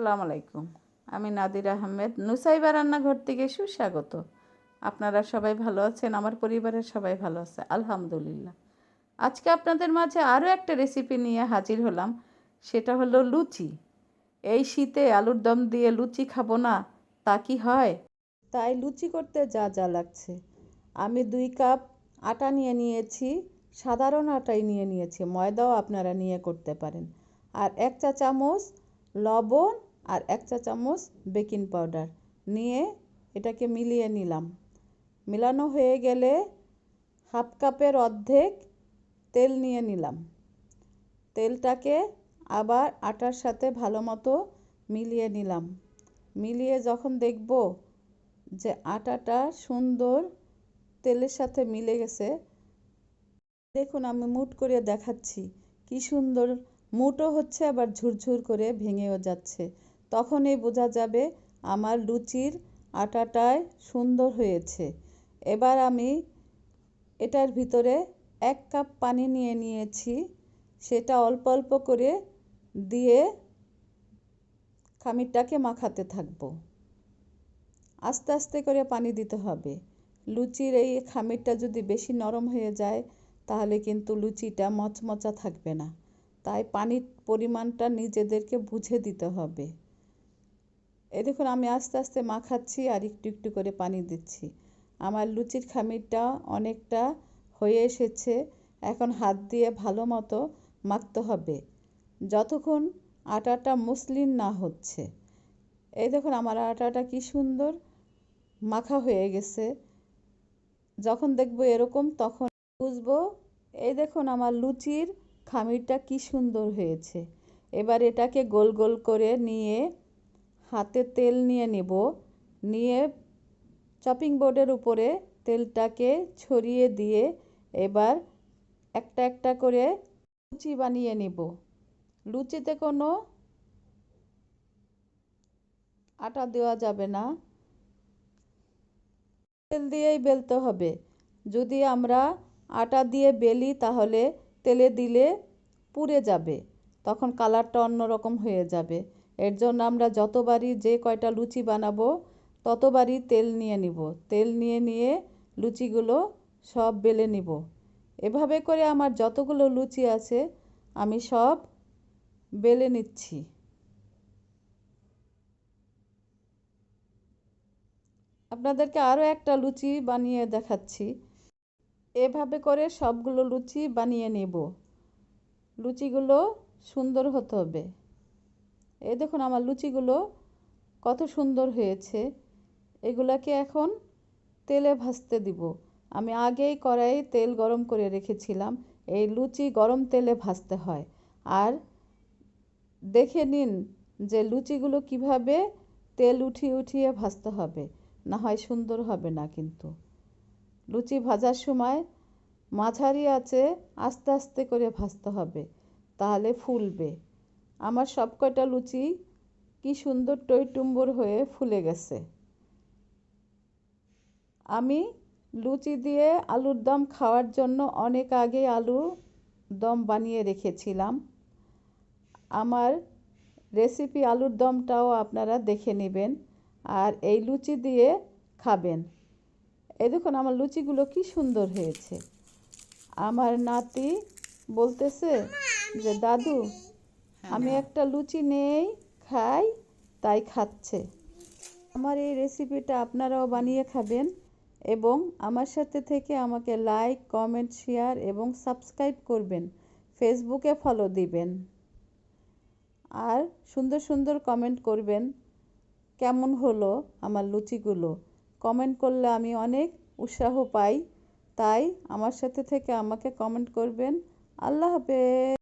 আসসালামু আলাইকুম। আমি নাদির আহমেদ। নুসাইবা রান্নাঘর থেকে সুস্বাগত। আপনারা সবাই ভালো আছেন? আমার পরিবারের সবাই ভালো আছে, আলহামদুলিল্লাহ। আজকে আপনাদের মাঝে আরও একটা রেসিপি নিয়ে হাজির হলাম। সেটা হলো লুচি। এই শীতে আলুর দম দিয়ে লুচি খাব না, তা কি হয়? তাই লুচি করতে যা যা লাগছে। আমি দুই কাপ আটা নিয়ে নিয়েছি, সাধারণ আটাই নিয়ে নিয়েছি। ময়দাও আপনারা নিয়ে করতে পারেন। আর এক চা চামচ লবণ আর এক চা চামচ বেকিং পাউডার। নিয়ে এটাকে মিলিয়ে নিলাম। মিলানো হয়ে গেলে হাফ কাপের অর্ধেক তেল নিয়ে নিলাম। তেলটাকে আবার আটার সাথে ভালো মতো মিলিয়ে নিলাম। মিলিয়ে যখন দেখব যে আটাটা সুন্দর তেলের সাথে মিলে গেছে, দেখুন আমি মুট করে দেখাচ্ছি। কি সুন্দর মুটও হচ্ছে, আবার ঝুরঝুর করে ভেঙেও যাচ্ছে। তখনই বোঝা যাবে আমার লুচির আটাটায় সুন্দর হয়েছে। এবার আমি এটার ভিতরে এক কাপ পানি নিয়ে নিয়েছি, সেটা অল্প অল্প করে দিয়ে খামিরটাকে মাখাতে থাকব। আস্তে আস্তে করে পানি দিতে হবে। লুচির এই খামিরটা যদি বেশি নরম হয়ে যায়, তাহলে কিন্তু লুচিটা মচমচা থাকবে না। তাই পানির পরিমাণটা নিজেদেরকে বুঝে দিতে হবে। এ দেখুন, আমি আস্তে আস্তে মাখাচ্ছি আর একটু একটু করে পানি দিচ্ছি। আমার লুচির খামিরটা অনেকটা হয়ে এসেছে। এখন হাত দিয়ে ভালো মতো মাখতে হবে। যতক্ষণ আটাটা মসলিন না হচ্ছে। এই দেখুন, আমার আটাটা কি সুন্দর মাখা হয়ে গেছে। যখন দেখব এরকম, তখন বুঝব, এই দেখুন, আমার লুচির খামিরটা কি সুন্দর হয়েছে। এবার এটাকে গোল গোল করে নিয়ে হাতে তেল নিয়ে নেব। নিয়ে চপিং বোর্ডের উপরে তেলটাকে ছড়িয়ে দিয়ে এবার একটা একটা করে লুচি বানিয়ে নেব। লুচিতে কোনো আটা দেওয়া যাবে না। তেল দিয়েই বেলতে হবে। যদি আমরা আটা দিয়ে বেলি তাহলে তেলে দিলে পুড়ে যাবে। তখন কালারটা অন্যরকম হয়ে যাবে। এর জন্য আমরা যতবারই যে কয়টা লুচি বানাবো, ততবারই তেল নিয়ে নিব। তেল নিয়ে নিয়ে লুচিগুলো সব বেলে নিব। এভাবে করে আমার যতগুলো লুচি আছে, আমি সব বেলে নিচ্ছি। আপনাদেরকে আরও একটা লুচি বানিয়ে দেখাচ্ছি। এভাবে করে সবগুলো লুচি বানিয়ে নেব। লুচিগুলো সুন্দর হতে হবে। এই দেখুন আমার লুচিগুলো কত সুন্দর হয়েছে। এগুলাকে এখন তেলে ভাজতে দিব। আমি আগেই কড়াই তেল গরম করে রেখেছিলাম। এই লুচি গরম তেলে ভাজতে হয়। আর দেখে নিন যে লুচিগুলো কীভাবে তেল উঠিয়ে উঠিয়ে ভাজতে হবে। না হয় সুন্দর হবে না কিন্তু। লুচি ভাজার সময় মাঝারি আছে আস্তে আস্তে করে ভাজতে হবে। তাহলে ফুলবে। আমার সব কয়টা লুচি কি সুন্দর টইটুম্বর হয়ে ফুলে গেছে। আমি লুচি দিয়ে আলুর দম খাওয়ার জন্য অনেক আগে আলু দম বানিয়ে রেখেছিলাম। আমার রেসিপি আলুর দমটাও আপনারা দেখে নেবেন আর এই লুচি দিয়ে খাবেন। এই দেখুন, আমার লুচিগুলো কি সুন্দর হয়েছে। আমার নাতি বলতেছে যে, দাদু আমি একটা লুচি নেই খাই তাই খাচ্ছে। আমার এই রেসিপিটা আপনারাও বানিয়ে খাবেন এবং আমার সাথে থেকে আমাকে লাইক কমেন্ট শেয়ার এবং সাবস্ক্রাইব করবেন। ফেসবুকে ফলো দিবেন। আর সুন্দর সুন্দর কমেন্ট করবেন কেমন হলো আমার লুচিগুলো? কমেন্ট করলে আমি অনেক উৎসাহ পাই তাই আমার সাথে থেকে আমাকে কমেন্ট করবেন। আল্লাহ হাফেজ।